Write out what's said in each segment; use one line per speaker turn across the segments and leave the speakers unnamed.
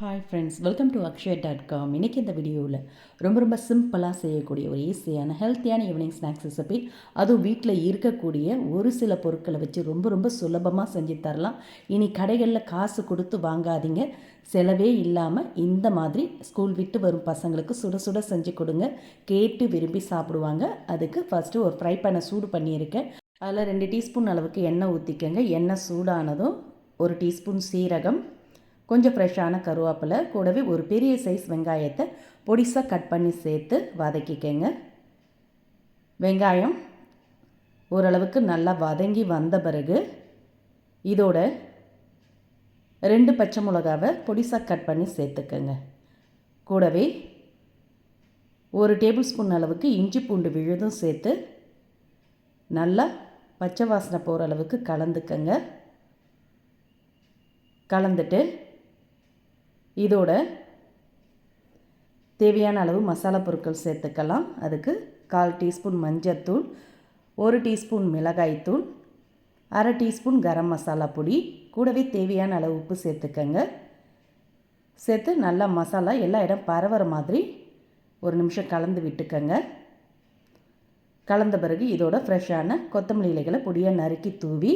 Hi friends welcome to Akshaya dot com இன்றைக்கி இந்த வீடியோவில் ரொம்ப ரொம்ப சிம்பிளாக செய்யக்கூடிய ஒரு ஈஸியான ஹெல்த்தியான ஈவினிங் ஸ்நாக்ஸ் ரெசிபி அதுவும் வீட்டில் இருக்கக்கூடிய ஒரு சில பொருட்களை வச்சு ரொம்ப ரொம்ப சுலபமாக செஞ்சு தரலாம். இனி கடைகளில் காசு கொடுத்து வாங்காதீங்க. செலவே இல்லாமல் இந்த மாதிரி ஸ்கூல் விட்டு வரும் பசங்களுக்கு சுட சுட செஞ்சு கொடுங்க. கேட்டு விரும்பி சாப்பிடுவாங்க. அதுக்கு ஃபஸ்ட்டு ஒரு ஃப்ரை பண்ண சூடு பண்ணியிருக்கேன். அதில் ரெண்டு டீஸ்பூன் அளவுக்கு எண்ணெய் ஊற்றிக்கங்க எண்ணெய் சூடானதும் ஒரு டீஸ்பூன் சீரகம் கொஞ்சம் ஃப்ரெஷ்ஷான கருவேப்பிலை கூடவே ஒரு பெரிய சைஸ் வெங்காயத்தை பொடிசாக கட் பண்ணி சேர்த்து வதக்கிக்கங்க. வெங்காயம் ஓரளவுக்கு நல்லா வதங்கி வந்த பிறகு இதோட ரெண்டு பச்சை மிளகாவை பொடிசாக கட் பண்ணி சேர்த்துக்கங்க. கூடவே ஒரு டேபிள் ஸ்பூன் அளவுக்கு இஞ்சி பூண்டு விழுதும் சேர்த்து நல்லா பச்சை வாசனை போகிற அளவுக்கு கலந்துக்கங்க. கலந்துட்டு இதோட தேவையான அளவு மசாலா பொருட்கள் சேர்த்துக்கலாம். அதுக்கு கால் டீஸ்பூன் மஞ்சத்தூள் ஒரு டீஸ்பூன் மிளகாய்த்தூள் அரை டீஸ்பூன் கரம் மசாலா பொடி. கூடவே தேவையான அளவு உப்பு சேர்த்துக்கங்க. சேர்த்து நல்லா மசாலா எல்லா இடம் பரவுற மாதிரி ஒரு நிமிஷம் கலந்து விட்டுக்கங்க. கலந்த பிறகு இதோட ஃப்ரெஷ்ஷான கொத்தமல்லி இலைகளை பொடியாக நறுக்கி தூவி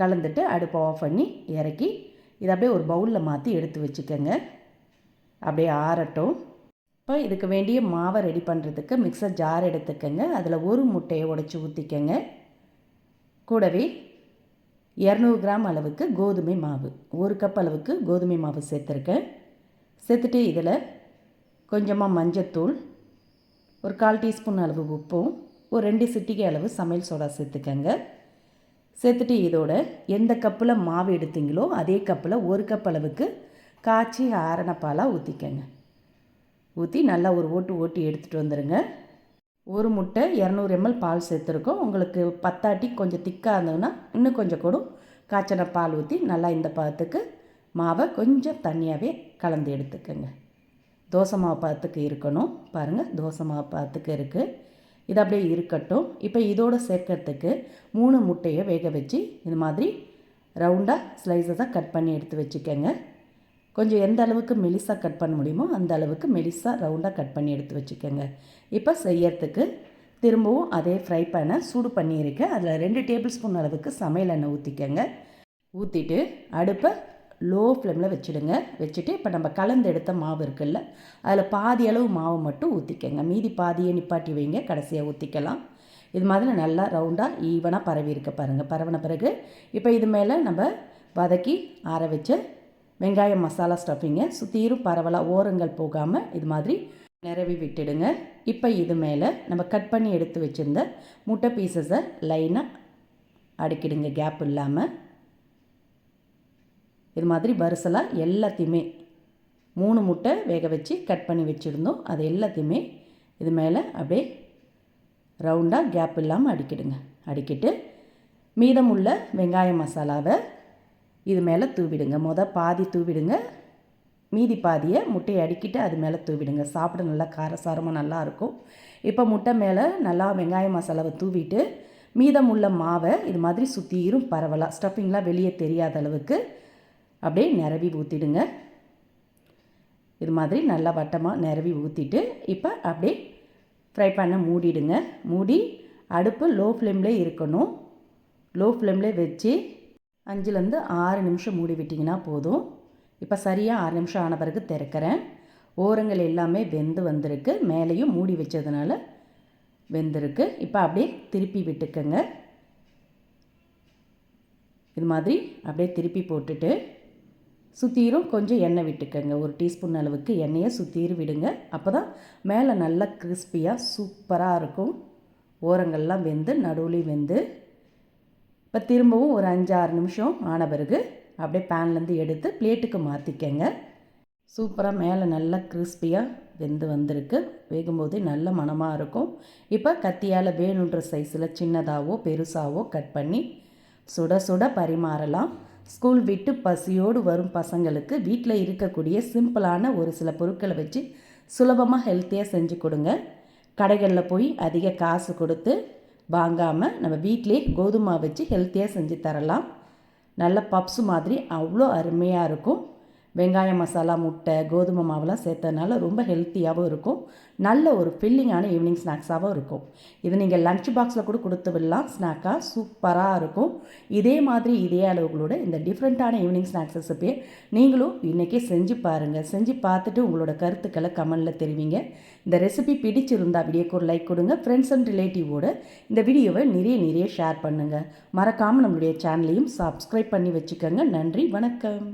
கலந்துட்டு அடுப்பை ஆஃப் பண்ணி இறக்கி இதை அப்படியே ஒரு பவுலில் மாற்றி எடுத்து வச்சுக்கோங்க. அப்படியே ஆறட்டும். இப்போ இதுக்கு வேண்டிய மாவை ரெடி பண்ணுறதுக்கு மிக்சர் ஜார் எடுத்துக்கோங்க. அதில் ஒரு முட்டையை உடச்சி ஊற்றிக்கங்க கூடவே இரநூறு கிராம் அளவுக்கு கோதுமை மாவு ஒரு கப் அளவுக்கு கோதுமை மாவு சேர்த்துருக்கேன். சேர்த்துட்டு இதில் கொஞ்சமாக மஞ்சத்தூள் ஒரு கால் டீஸ்பூன் அளவு உப்பும் ஒரு ரெண்டு சிட்டிகை அளவு சமையல் சோடா சேர்த்துக்கங்க. சேர்த்துட்டு இதோட எந்த கப்பில் மாவு எடுத்தீங்களோ அதே கப்பில் ஒரு கப் அளவுக்கு காய்ச்சி ஆரண பாலாக ஊற்றிக்கங்க ஊற்றி நல்லா ஒரு ஓட்டு ஓட்டி எடுத்துகிட்டு வந்துடுங்க ஒரு முட்டை இரநூறு எம்எல் பால் சேர்த்துருக்கோம். உங்களுக்கு பத்தாட்டி கொஞ்சம் திக்காக இருந்ததுன்னா இன்னும் கொஞ்சம் கூட. காய்ச்சன பால் ஊற்றி நல்லா இந்த பாத்துக்கு மாவை கொஞ்சம் தண்ணியாகவே கலந்து எடுத்துக்கோங்க. தோசை மாவு பாதத்துக்கு இருக்கணும். பாருங்கள் தோசை மாவு பாதத்துக்கு இருக்குது இது அப்படியே இருக்கட்டும். இப்போ இதோடு சேர்க்கறதுக்கு மூணு முட்டையை வேக வச்சு இது மாதிரி ரவுண்டாக ஸ்லைஸஸாக கட் பண்ணி எடுத்து வச்சுக்கோங்க. கொஞ்சம் எந்த அளவுக்கு மெலிசாக கட் பண்ண முடியுமோ அந்த அளவுக்கு மெலிசாக ரவுண்டாக கட் பண்ணி எடுத்து வச்சுக்கோங்க. இப்போ செய்யறதுக்கு திரும்பவும் அதே ஃப்ரை பேனை சூடு பண்ணியிருக்கேன் அதில் ரெண்டு டேபிள் ஸ்பூன் அளவுக்கு சமையல் எண்ணெய் ஊற்றிக்கங்க ஊற்றிட்டு அடுப்பை லோ ஃப்ளேமில் வச்சுடுங்க. வச்சுட்டு இப்போ நம்ம கலந்து எடுத்த மாவு இருக்குல்ல அதில் பாதி அளவு மாவு மட்டும் ஊற்றிக்கங்க மீதி பாதியை நிப்பாட்டி வைங்க. கடைசியாக ஊற்றிக்கலாம் இது மாதிரி நல்லா ரவுண்டாக ஈவனாக பரவி இருக்க பாருங்கள் பரவின பிறகு இப்போ இது மேலே நம்ம வதக்கி ஆற வச்ச வெங்காயம் மசாலா ஸ்டஃபிங்கை சுற்றியும் பரவலாக ஓரங்கள் போகாமல் இது மாதிரி நிறவி விட்டுடுங்க. இப்போ இது மேலே நம்ம கட் பண்ணி எடுத்து வச்சுருந்த முட்டை பீசஸை லைனாக அடுக்கிடுங்க கேப் இல்லாமல் இது மாதிரி வரிசலாக எல்லாத்தையுமே மூணு முட்டை வேக வச்சு கட் பண்ணி வச்சுருந்தோம். அது எல்லாத்தையுமே இது மேலே அப்படியே ரவுண்டாக கேப் இல்லாமல் அடிக்கிடுங்க. அடிக்கிட்டு மீதமுள்ள வெங்காய மசாலாவை இது மேலே தூவிடுங்க. மொதல் பாதி தூவிடுங்க. மீதி பாதியை முட்டையை அடுக்கிட்டு அது மேலே தூவிடுங்க. சாப்பிட நல்லா காரசாரமாக நல்லாயிருக்கும் இப்போ முட்டை மேலே நல்லா வெங்காய மசாலாவை தூவிட்டு மீதமுள்ள மாவை இது மாதிரி சுற்றியும் பரவலாக ஸ்டஃபிங்லாம் வெளியே தெரியாத அளவுக்கு அப்படியே நிரவி ஊற்றிடுங்க இது மாதிரி நல்லா வட்டமாக நிரவி ஊற்றிட்டு இப்போ அப்படியே ஃப்ரை பண்ண மூடிடுங்க. மூடி அடுப்பு லோ ஃப்ளேம்லேயே இருக்கணும் லோ ஃப்ளேம்லேயே வச்சு அஞ்சுலேருந்து ஆறு நிமிஷம் மூடி விட்டிங்கன்னா போதும். இப்போ சரியாக ஆறு நிமிஷம் ஆன பிறகு திறக்கிறேன். ஓரங்கள் எல்லாமே வெந்து வந்திருக்கு. மேலேயும் மூடி வச்சதுனால வெந்திருக்கு. இப்போ அப்படியே திருப்பி விட்டுக்கங்க. இது மாதிரி அப்படியே திருப்பி போட்டுட்டு சுற்றிரும் கொஞ்சம் எண்ணெய் விட்டுக்கங்க. ஒரு டீஸ்பூன் அளவுக்கு எண்ணெயை சுற்றிரும் விடுங்க. அப்போ தான் மேலே நல்லா கிறிஸ்பியாக சூப்பராக இருக்கும். ஓரங்கள்லாம் வெந்து நடுவுலையும் வெந்து இப்போ திரும்பவும் ஒரு அஞ்சு ஆறு நிமிஷம் ஆன பிறகு அப்படியே பேன்லேருந்து எடுத்து பிளேட்டுக்கு மாற்றிக்கங்க சூப்பராக மேலே நல்லா கிறிஸ்பியாக வெந்து வந்திருக்கு. வேகும்போதே நல்ல மனமாக இருக்கும். இப்போ கத்தியால் வேணுன்ற சைஸில் சின்னதாகவோ பெருசாகவோ கட் பண்ணி சுட சுட பரிமாறலாம். ஸ்கூல் விட்டு பசியோடு வரும் பசங்களுக்கு வீட்டில் இருக்கக்கூடிய சிம்பிளான ஒரு சில பொருட்களை வச்சு சுலபமாக ஹெல்த்தியாக செஞ்சு கொடுங்க. கடைகளில் போய் அதிக காசு கொடுத்து வாங்காமல் நம்ம வீட்டிலே கோதுமை வச்சு ஹெல்த்தியாக செஞ்சு தரலாம். நல்ல பப்ஸு மாதிரி அவ்வளோ அருமையாக இருக்கும். வெங்காயம் மசாலா முட்டை கோதுமை மாவுலாம் சேர்த்ததுனால ரொம்ப ஹெல்த்தியாகவும் இருக்கும். நல்ல ஒரு ஃபில்லிங்கான ஈவினிங் ஸ்நாக்ஸாகவும் இருக்கும். இது நீங்கள் லஞ்ச் பாக்ஸில் கூட கொடுத்து விடலாம். ஸ்நாக்காக சூப்பராக இருக்கும். இதே மாதிரி இதே அளவுகளோட இந்த டிஃப்ரெண்ட்டான ஈவினிங் ஸ்நாக்ஸ் ரெசிபியை நீங்களும் இன்றைக்கே செஞ்சு பாருங்கள் செஞ்சு பார்த்துட்டு உங்களோட கருத்துக்களை கமெண்டில் தெரிவிங்க. இந்த ரெசிபி பிடிச்சிருந்தா வீடியோக்கு ஒரு லைக் கொடுங்க. ஃப்ரெண்ட்ஸ் அண்ட் ரிலேட்டிவோட இந்த வீடியோவை நிறைய நிறைய ஷேர் பண்ணுங்கள் மறக்காமல் நம்மளுடைய சேனலையும் சப்ஸ்கிரைப் பண்ணி வச்சுக்கோங்க. நன்றி வணக்கம்.